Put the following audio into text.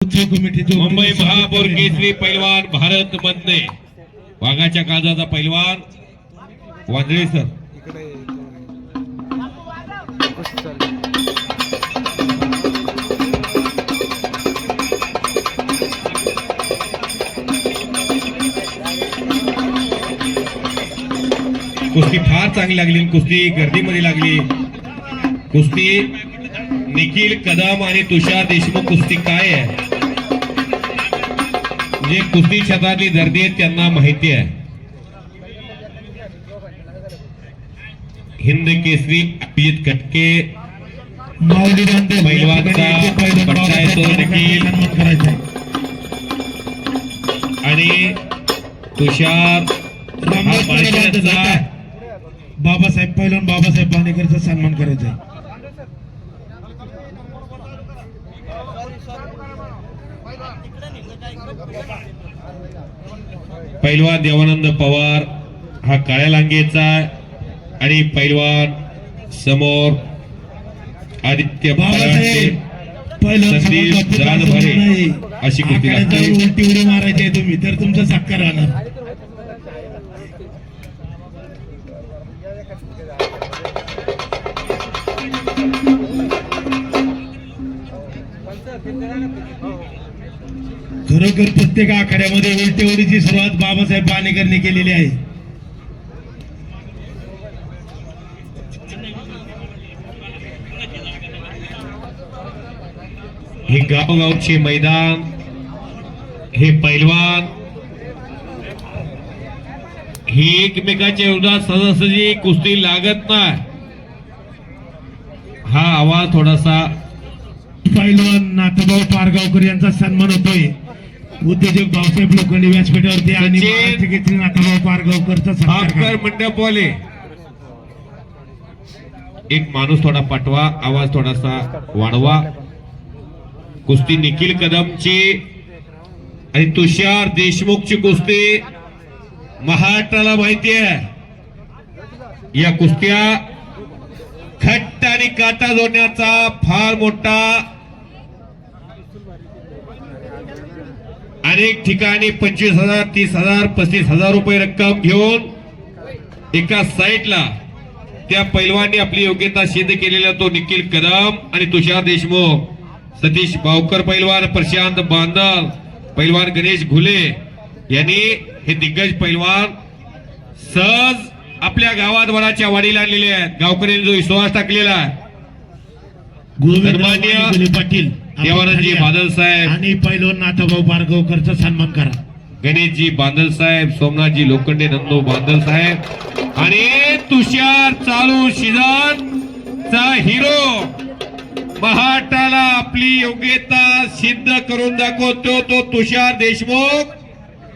मुंबई महापौर केसरी पैलवान भारत मधने वाघाच्या काजाचा पैलवान. वांजळे सर. कुस्ती फार चांगली लागली कुस्ती गर्दीमध्ये लागली. कुस्ती निखिल कदम आणि तुषार देशमुख कुस्ती काय आहे? जे कुस्ती क्षेत्रातली गर्दी आहेत त्यांना माहिती आहे. हिंद केसरी अभिजित कटके सन्मान आणि तुषार बाबासाहेब पैलवान बाबासाहेब पाणेकरचा सन्मान करायचा पैलवान देवानंद पवार हा काळ्या लांगेचा. आणि पैलवान समोर आदित्य संदीप जाधभारे. अशी कृती उलटी उडी मारायची आहे तुम्ही तर तुमचं साकार राहणार खरोखर प्रत्येक आखाड्यामध्ये उलटी सुरुवात बाबासाहेब पाणेकरने केलेली आहे. हे गावगावचे मैदान हे पैलवान ही एकमेकाच्या एवढा सहजासहजी कुस्ती लागत नाही. हा आवाज थोडासा पैलवान नाथभाऊ पारगावकर यांचा सन्मान होतोय. उद्योजक भाऊसाहेब लोखंडे व्यासपीठावरती आणि. महाराष्ट्र नाथभाऊ पारगावकरचा सत्कार आपकर करा. मंडप वाले एक माणूस थोडा पाठवा आवाज थोडासा वाढवा कुस्ती निखिल कदमची आणि तुषार देशमुखची कुस्ती महाराष्ट्राला माहिती आहे या कुस्त्या खट्ट आणि काटा जोडण्याचा फार मोठा अनेक ठिकाणी पंचवीस हजार तीस हजार पस्तीस हजार रुपये रक्कम घेऊन एका साईडला त्या पैलवानी आपली योग्यता सिद्ध केलेला तो निखिल कदम आणि तुषार देशमुख सतीश बावकर पैलवान प्रशांत बांदल पैलवान गणेश घुले यांनी हे दिग्गज पैलवान सहज आपल्या गावात वडाच्या वाडीला आणलेले आहेत. गावकऱ्यांनी जो विश्वास टाकलेला आहे. पाटील देवानंदजी. बादल साहेब. आणि पैलवान नाथभाऊ पारगावकरचा सन्मान करा. गणेशजी बांदल साहेब सोमनाथजी लोखंडे नंदू बांदल साहेब. आणि तुषार चालू चा हिरो महाटाला आपली योग्यता सिद्ध करून दाखवतो तो तुषार देशमुख.